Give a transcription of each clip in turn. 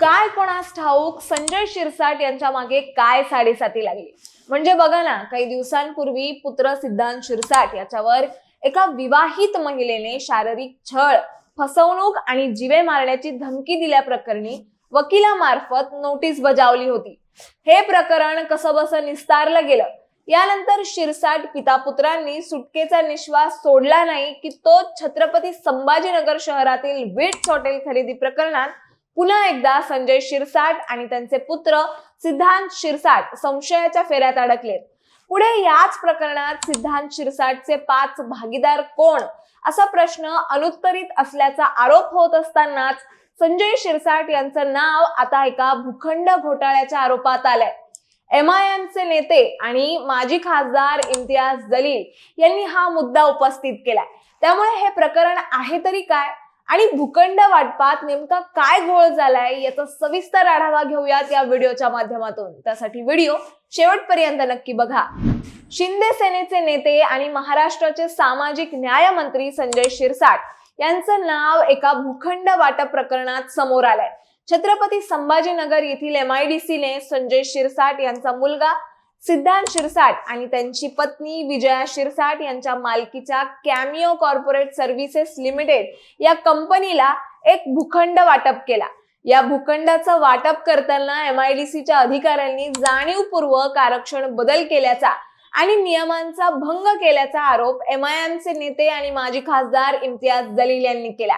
काय कोणास ठाऊक? संजय शिरसाट यांच्या मागे काय साडेसाती लागली? म्हणजे बघा ना काही दिवसांपूर्वी पुत्र सिद्धांत शिरसाट याच्यावर एका विवाहित महिलेने शारीरिक छळ फसवणूक आणि जीवे मारण्याची धमकी दिल्याप्रकरणी वकिलामार्फत नोटीस बजावली होती. हे प्रकरण कसं बसं निस्तारलं गेलं. यानंतर शिरसाट पिता पुत्रांनी सुटकेचा निश्वास सोडला नाही की तो छत्रपती संभाजीनगर शहरातील विट्स हॉटेल खरेदी प्रकरणात पुन्हा एकदा संजय शिरसाट आणि त्यांचे पुत्र सिद्धांत शिरसाट संशयाच्या फेऱ्यात अडकलेत. पुढे याच प्रकरणात सिद्धांत शिरसाटचे पाच भागीदार कोण? असा प्रश्न अनुत्तरित असल्याचा आरोप होत असतानाच संजय शिरसाट यांचं नाव आता एका भूखंड घोटाळ्याच्या आरोपात आलंय. एम आय एमचे नेते आणि माजी खासदार इम्तियाज जलील यांनी हा मुद्दा उपस्थित केलाय. त्यामुळे हे प्रकरण आहे तरी काय? आणि भूखंड वाटपात नेमका काय घोळ झालाय याचा सविस्तर आढावा घेऊयात या व्हिडिओच्या माध्यमातून. त्यासाठी व्हिडिओ शेवटपर्यंत नक्की बघा. शिंदे सेनेचे नेते आणि महाराष्ट्राचे सामाजिक न्याय मंत्री संजय शिरसाट यांचं नाव एका भूखंड वाटप प्रकरणात समोर आलंय. छत्रपती संभाजीनगर येथील एमआयडीसीने संजय शिरसाट यांचा मुलगा सिद्धांत शिरसाट आणि त्यांची पत्नी विजया शिरसाट यांच्या मालकीच्या कॅमिओ कॉर्पोरेट सर्व्हिसेस लिमिटेड या कंपनीला एक भूखंड वाटप केला. या भूखंडाचं वाटप करताना एमआयडीसीच्या अधिकाऱ्यांनी जाणीवपूर्वक आरक्षण बदल केल्याचा आणि नियमांचा भंग केल्याचा आरोप एमआयएमचे नेते आणि माजी खासदार इम्तियाज जलील यांनी केला.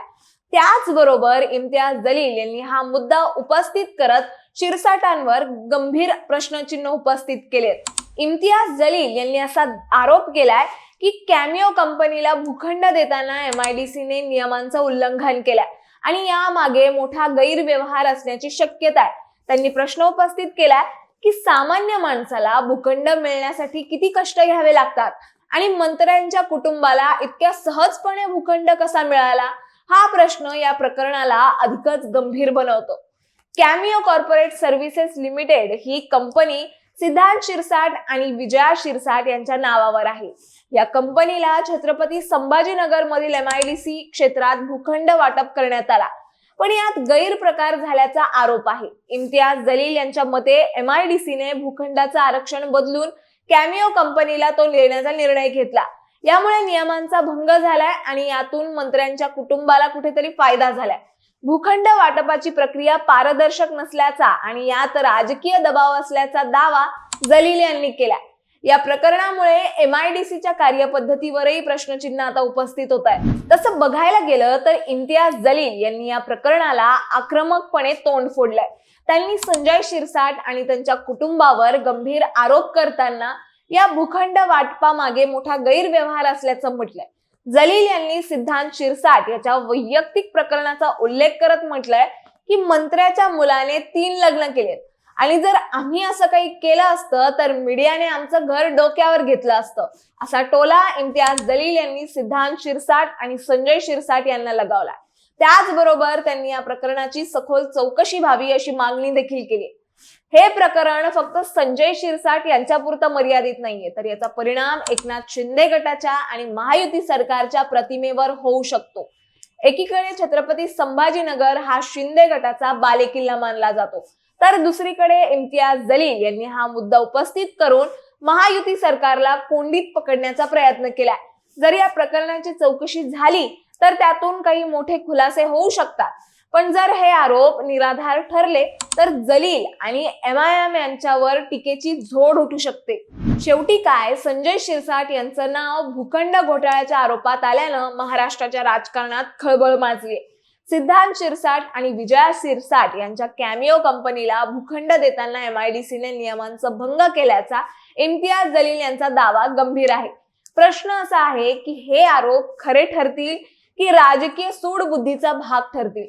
त्याचबरोबर इम्तियाज जलील यांनी हा मुद्दा उपस्थित करत शिरसाटांवर गंभीर प्रश्नचिन्ह उपस्थित केलेत इम्तियाज जलील यांनी असा आरोप केलाय की कॅमिओ कंपनीला भूखंड देताना एमआयडीसीने नियमांचं उल्लंघन केलंय. आणि यामागे मोठा गैरव्यवहार असण्याची शक्यता आहे. त्यांनी प्रश्न उपस्थित केलाय की सामान्य माणसाला भूखंड मिळण्यासाठी किती कष्ट घ्यावे लागतात? आणि मंत्र्यांच्या कुटुंबाला इतक्या सहजपणे भूखंड कसा मिळाला? हा प्रश्न या प्रकरणाला अधिकच गंभीर बनवतो. कॅमिओ कॉर्पोरेट सर्व्हिसेस लिमिटेड ही कंपनी सिद्धांत शिरसाट आणि विजया शिरसाट यांच्या नावावर आहे. या कंपनीला छत्रपती संभाजीनगर मधील एमआयडीसी क्षेत्रात भूखंड वाटप करण्यात आला. पण यात गैरप्रकार झाल्याचा आरोप आहे. इम्तियाज जलील यांच्या मते एम आयडीसीने भूखंडाचं आरक्षण बदलून कॅमिओ कंपनीला तो देण्याचा निर्णय घेतला. यामुळे नियमांचा भंग झालाय आणि यातून मंत्र्यांच्या कुटुंबाला कुठेतरी फायदा झालाय. भूखंड वाटपाची प्रक्रिया पारदर्शक नसल्याचा आणि यात राजकीय दबाव असल्याचा दावा जलील यांनी केला या प्रकरणामुळे एम आयडीसीच्या कार्यपद्धतीवरही प्रश्नचिन्ह आता उपस्थित होत आहे. तसं बघायला गेलं तर इम्तियाज जलील यांनी या प्रकरणाला आक्रमकपणे तोंड फोडलंय. त्यांनी संजय शिरसाट आणि त्यांच्या कुटुंबावर गंभीर आरोप करताना या भूखंड वाटपामागे मोठा गैरव्यवहार असल्याचं म्हटलंय. जलील यांनी सिद्धांत शिरसाट याच्या वैयक्तिक प्रकरणाचा उल्लेख करत म्हटलंय की मंत्र्याच्या मुलाने तीन लग्न केलेत. आणि जर आम्ही असं काही केलं असतं तर मीडियाने आमचं घर डोक्यावर घेतलं असतं. असा टोला इम्तियाज जलील यांनी सिद्धांत शिरसाट आणि संजय शिरसाट यांना लगावला त्याचबरोबर त्यांनी या प्रकरणाची सखोल चौकशी व्हावी अशी मागणी देखील केली. हे प्रकरण फक्त संजय शिरसाट यांच्यापुरतं मर्यादित नाहीये. तर याचा परिणाम एकनाथ शिंदे गटाच्या आणि महायुती सरकारच्या प्रतिमेवर होऊ शकतो. एकीकडे छत्रपती संभाजीनगर हा शिंदे गटाचा बालेकिल्ला मानला जातो. तर दुसरीकडे इम्तियाज जलील यांनी हा मुद्दा उपस्थित करून महायुती सरकारला कोंडीत पकडण्याचा प्रयत्न केलाय. जर या प्रकरणाची चौकशी झाली तर त्यातून काही मोठे खुलासे होऊ शकतात. पण जर हे आरोप निराधार ठरले तर जलील आणि एम आय एम यांच्यावर टीकेची झोड उठू शकते. शेवटी काय? संजय शिरसाट यांचं नाव भूखंड घोटाळ्याच्या आरोपात आल्यानं महाराष्ट्राच्या राजकारणात खळबळ माजली सिद्धांत शिरसाट आणि विजया शिरसाट यांच्या कॅमिओ कंपनीला भूखंड देताना एमआयडीसीने नियमांचा भंग केल्याचा इम्तियाज जलील यांचा दावा गंभीर आहे. प्रश्न असा आहे की हे आरोप खरे ठरतील की राजकीय सूडबुद्धीचा भाग ठरतील?